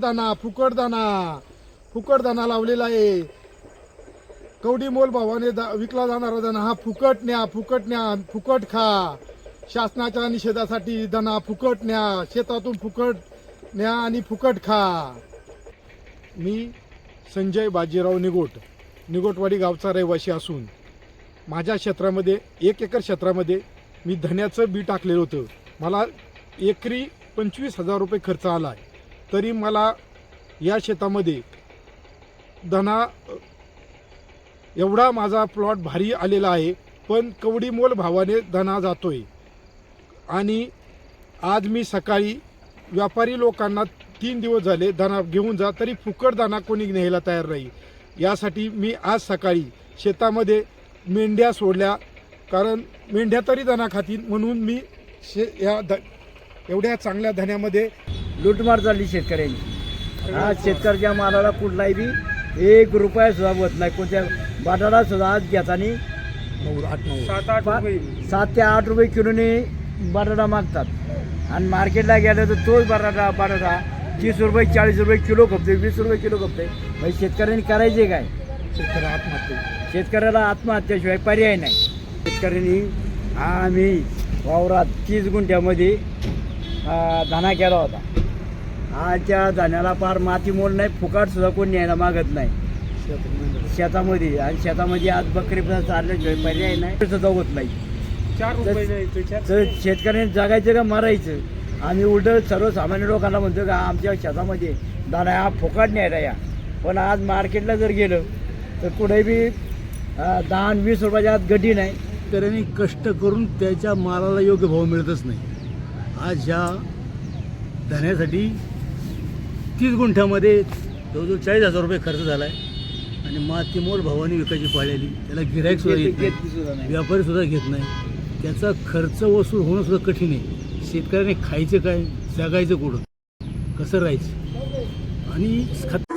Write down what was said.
दाना फुकट दाना फुकट दाना लावलेला आहे. कवडी मोल भावाने दा- विकला जाणारा दाना हा फुकट न्या फुकट न्या फुकट खा. शासनाच्या निषेधासाठी दाना फुकट न्या शेतातून फुकट न्या आणि फुकट खा. मी संजय बाजीराव निगोट निगोटवाडी गावचा रहिवासी असून माझ्या क्षेत्रामध्ये एक एकर क्षेत्रामध्ये मी धन्याचं बी टाकलेलं होतं. मला एकरी पंचवीस हजार रुपये खर्च आला आहे तरी मला या शेतामध्ये धना एवढा माझा प्लॉट भारी आलेला आहे पण कवडी मोल भावाने धना जातोय. आणि आज मी सकाळी व्यापारी लोकांना तीन दिवस झाले दाना घेऊन जा तरी फुकट दाना कोणी न्यायला तयार नाही. यासाठी मी आज सकाळी शेतामध्ये मेंढ्या सोडल्या कारण मेंढ्या तरी दाना खातील म्हणून मी शे या ध एवढ्या चांगल्या धन्यामध्ये लूटमार चालली शेतकऱ्यांची. आज शेतकऱ्याच्या मालाला कुठलाही बी एक रुपया सुद्धा होत नाही. कोणत्या बटाटा सुद्धा आज घेताना सात ते आठ रुपये किलोने बटाटा मागतात. आणि मार्केटला गेलं तर तोच बटाटा बटाटा तीस रुपये चाळीस रुपये किलो खपते वीस रुपये किलो खपते म्हणजे शेतकऱ्यांनी करायचे काय? शेतकरी आत्महत्या. शेतकऱ्याला आत्महत्याशिवाय पर्याय नाही. शेतकऱ्यांनी आम्ही वावरात तीस गुंठ्यामध्ये धना केला होता. आज त्या धान्याला फार माती मोल नाही फुकाट सुद्धा कोण न्यायला मागत नाही. शेतामध्ये आणि शेतामध्ये आज बकरी पण चालल्याशिवाय पर्याय नाही सुद्धा होत नाही. तर शेतकऱ्यांनी जगायचं का मारायचं? आम्ही उलट सर्वसामान्य लोकांना म्हणतो का आमच्या शेतामध्ये दाणा हा फुकाट न्यायला या. पण आज मार्केटला जर गेलं तर कुठे बी दहा आणि वीस रुपयाच्या आत गड्डी नाही. शेतकऱ्यांनी कष्ट करून त्याच्या मालाला योग्य भाव मिळतच नाही. आज ह्या धान्यासाठी तीस गुंठ्यामध्ये जवळजवळ चाळीस हजार रुपये खर्च झाला आहे आणि मातीमोल भावाने विकायची पाळलेली. त्याला गिरायक सुद्धा येत नाही. घेतली सुद्धा नाही. व्यापारी सुद्धा घेत नाही. त्याचा खर्च वसूल होणं सुद्धा कठीण आहे. शेतकऱ्याने खायचं काय जगायचं कुठं? कसं राहायचं? आणि खत